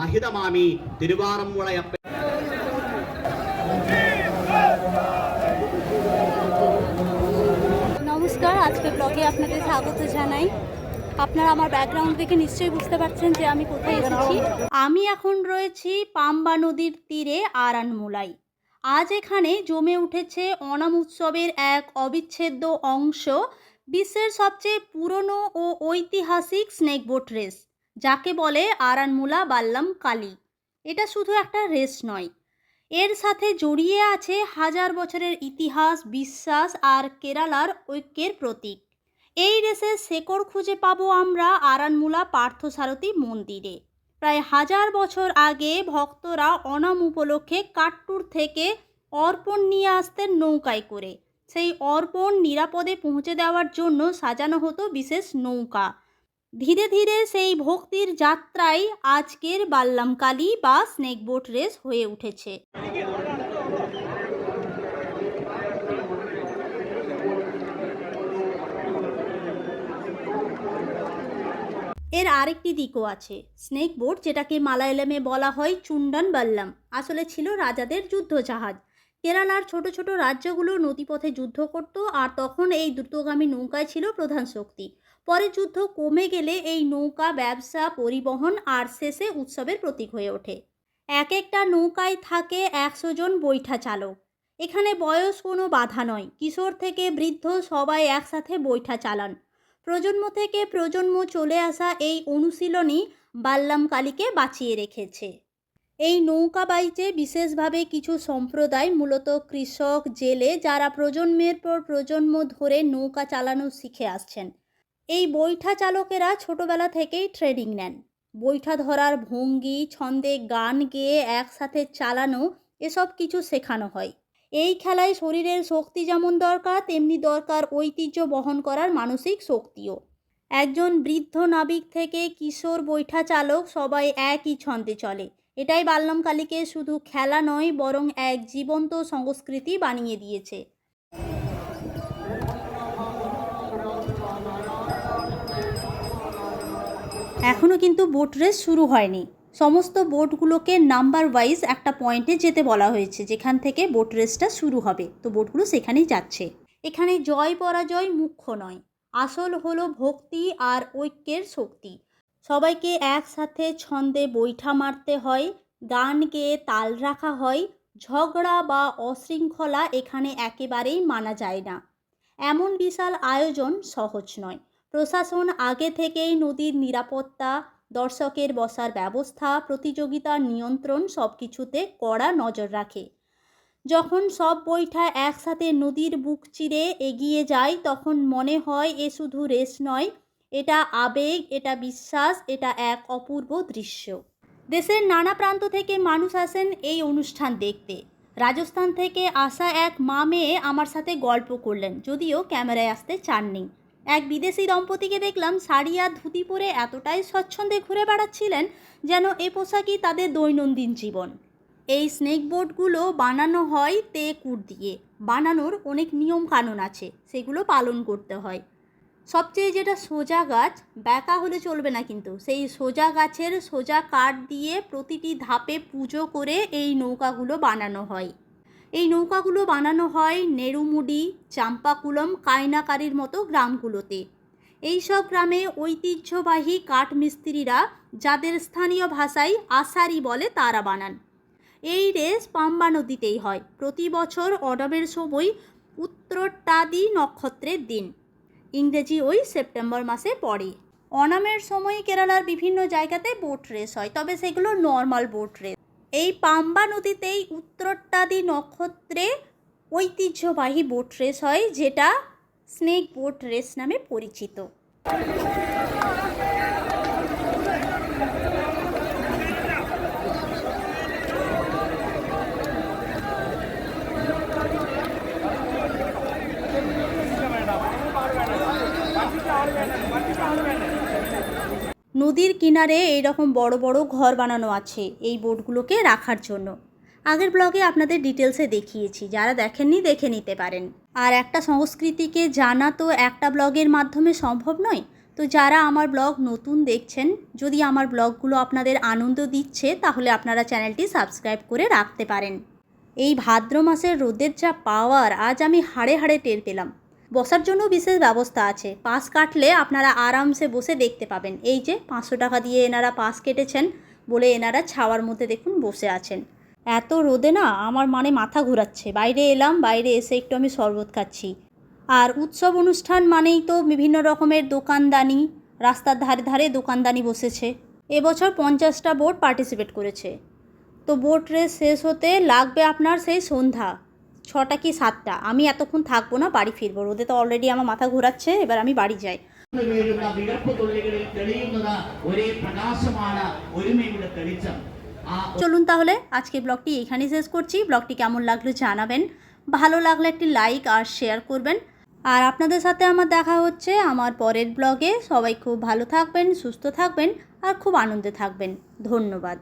மகிதமாமி திருவாரம்புழையப்ப নমস্কার, আজকে ব্লগে আপনাদের স্বাগত জানাই। আপনারা আমার ব্যাকগ্রাউন্ড দেখে নিশ্চয়ই বুঝতে পারছেন যে আমি কোথায় এসেছি। আমি এখন রয়েছি পাম্বা নদীর তীরে আরানমোলাই। আজ এখানে জমে উঠেছে অনাম উৎসবের এক অবিচ্ছেদ্য অংশ, বিশ্বের সবচেয়ে পুরনো ও ঐতিহাসিক স্নেকবোট রেস। যাকে বলে আরানমুলা বাল্লাম কালী। এটা শুধু একটা রেস নয়। এর সাথে জড়িয়ে আছে হাজার বছরের ইতিহাস, বিশ্বাস আর কেরালার ঐক্যের প্রতীক। এই রেসের শেকড় খুঁজে পাবো আমরা আরানমুলা পার্থসারথী মন্দিরে। প্রায় হাজার বছর আগে ভক্তরা অনাম উপলক্ষে কাট্টুর থেকে অর্পণ নিয়ে আসতেন নৌকায় করে। সেই অর্পণ নিরাপদে পৌঁছে দেওয়ার জন্য সাজানো হতো বিশেষ নৌকা। ধীরে ধীরে সেই ভক্তির যাত্রাই আজকের বাল্লামকালী বা স্নেক বোট রেস হয়ে উঠেছে। এর আরেকটি দিকও আছে। স্নেক বোট যেটাকে মালায়ালামে বলা হয় চুন্ডন বাল্লাম, আসলে ছিল রাজাদের যুদ্ধ জাহাজ কেরালার ছোট ছোট রাজ্যগুলো নদীপথে যুদ্ধ করত আর তখন এই দ্রুতগামী নৌকায় ছিল প্রধান শক্তি। পরে যুদ্ধ কমে গেলে এই নৌকা ব্যবসা, পরিবহন আর শেষে উৎসবের প্রতীক হয়ে ওঠে। এক একটা নৌকায় থাকে একশো জন বৈঠা চালক। এখানে বয়স কোনো বাধা নয়। কিশোর থেকে বৃদ্ধ সবাই একসাথে বৈঠা চালান। প্রজন্ম থেকে প্রজন্ম চলে আসা এই অনুশীলনই বাল্লাম কালীকে বাঁচিয়ে রেখেছে। এই নৌকা বাইচে বিশেষভাবে কিছু সম্প্রদায়, মূলত কৃষক, জেলে, যারা প্রজন্মের পর প্রজন্ম ধরে নৌকা চালানো শিখে আসছেন। এই বৈঠা চালকেরা ছোটবেলা থেকেই ট্রেনিং নেন। বৈঠা ধরার ভঙ্গি, ছন্দে গান গেয়ে একসাথে চালানো, এসব কিছু শেখানো হয়। এই খেলায় শরীরের শক্তি যেমন দরকার, তেমনি দরকার ঐতিহ্য বহন করার মানসিক শক্তিও। একজন বৃদ্ধ নাবিক থেকে কিশোর বৈঠা চালক সবাই একই ছন্দে চলে। এটাই বাল্লাম কালীকে শুধু খেলা নয়, বরং এক জীবন্ত সংস্কৃতি বানিয়ে দিয়েছে। এখনও কিন্তু বোট রেস শুরু হয়নি। সমস্ত বোটগুলোকে নাম্বার ওয়াইজ একটা পয়েন্টে যেতে বলা হয়েছে, যেখান থেকে বোট রেসটা শুরু হবে। তো বোটগুলো সেখানেই যাচ্ছে। এখানে জয় পরাজয় মুখ্য নয়, আসল হলো ভক্তি আর ঐক্যের শক্তি। সবাইকে একসাথে ছন্দে বৈঠা মারতে হয়, গান গেয়ে তাল রাখা হয়, ঝগড়া বা অশৃঙ্খলা এখানে একেবারেই মানা যায় না। এমন বিশাল আয়োজন সহজ নয়। প্রশাসন আগে থেকেই নদীর নিরাপত্তা, দর্শকের বসার ব্যবস্থা, প্রতিযোগিতার নিয়ন্ত্রণ সব কিছুতে কড়া নজর রাখে। যখন সব বৈঠা একসাথে নদীর বুক চিরে এগিয়ে যায়, তখন মনে হয় এ শুধু রেস নয়, এটা আবেগ, এটা বিশ্বাস, এটা এক অপূর্ব দৃশ্য। দেশের নানা প্রান্ত থেকে মানুষ আসেন এই অনুষ্ঠান দেখতে। রাজস্থান থেকে আসা এক মা মেয়ে আমার সাথে গল্প করলেন, যদিও ক্যামেরায় আসতে চাননি। এক বিদেশি দম্পতিকে দেখলাম শাড়ি আর ধুতি পরে এতটাই স্বচ্ছন্দে ঘুরে বেড়াচ্ছিলেন যেন এ পোশাকই তাদের দৈনন্দিন জীবন। এই স্নেক বোর্ডগুলো বানানো হয় তে কুট দিয়ে। বানানোর অনেক নিয়ম কানুন আছে, সেগুলো পালন করতে হয়। সবচেয়ে যেটা সোজা গাছ, ব্যাকা হলে চলবে না কিন্তু। সেই সোজা গাছের সোজা কাঠ দিয়ে প্রতিটি ধাপে পুজো করে এই নৌকাগুলো বানানো হয়। এই নৌকাগুলো বানানো হয় নেরুমুডি, চাম্পাকুলম, কায়নাকারির মতো গ্রামগুলোতে। এই সব গ্রামে ঐতিহ্যবাহী কাঠ মিস্ত্রিরা যাদের স্থানীয় ভাষায় আসারি বলে তারা বানান। এই রেস পাম্বা নদীতেই হয়। প্রতি বছর অডবের সময় উত্তরটাদি নক্ষত্রের দিন। ইংরেজি ওই সেপ্টেম্বর মাসে পড়ে। অনামের সময় কেরালার বিভিন্ন জায়গাতে বোট রেস হয়, তবে সেগুলো নর্মাল বোট রেস। এই পাম্বা নদীতেই উত্তরটাদি নক্ষত্রে ঐতিহ্যবাহী বোট রেস হয়, যেটা স্নেক বোট রেস নামে পরিচিত। নদীর কিনারে এই রকম বড় বড় ঘর বানানো আছে এই বোটগুলোকে রাখার জন্য। আগের ব্লগে আপনাদের ডিটেলসে দেখিয়েছি, যারা দেখেননি দেখে নিতে পারেন। আর একটা সংস্কৃতিকে জানা তো একটা ব্লগের মাধ্যমে সম্ভব নয়। তো যারা আমার ব্লগ নতুন দেখছেন, যদি আমার ব্লগগুলো আপনাদের আনন্দ দিচ্ছে, তাহলে আপনারা চ্যানেলটি সাবস্ক্রাইব করে রাখতে পারেন। এই ভাদ্র মাসের রোদের যা পাওয়ার আজ আমি হাড়ে হাড়ে টের পেলাম। বসার জন্য বিশেষ ব্যবস্থা আছে। পাস কাটলে আপনারা আরামসে বসে দেখতে পাবেন। এই যে, পাঁচশো টাকা দিয়ে এনারা পাস কেটেছেন বলে এনারা ছাওয়ার মধ্যে দেখুন বসে আছেন। এত রোদে না আমার মানে মাথা ঘোরাচ্ছে। বাইরে এলাম, বাইরে এসে একটু আমি শরবত খাচ্ছি। আর উৎসব অনুষ্ঠান মানেই তো বিভিন্ন রকমের দোকানদানি, রাস্তার ধারে ধারে দোকানদানি বসেছে। এবছর পঞ্চাশটা বোট পার্টিসিপেট করেছে। তো বোট রেস শেষ হতে লাগবে আপনার সেই সন্ধ্যা। ছটা কি সাতটা? আমি এতক্ষণ থাকব না, বাড়ি ফিরবো। রোদে তো অলরেডি আমার মাথা ঘোরাচ্ছে, এবার আমি বাড়ি যাই। চলুন তাহলে, আজকে ব্লগটি এখানেই শেষ করছি। ব্লগটি কেমন লাগল জানাবেন। ভালো লাগলে একটি লাইক আর শেয়ার করবেন। আর আপনাদের সাথে আমার দেখা হচ্ছে আমার পরের ব্লগে। সবাই খুব ভালো থাকবেন, সুস্থ থাকবেন আর খুব আনন্দে থাকবেন। ধন্যবাদ।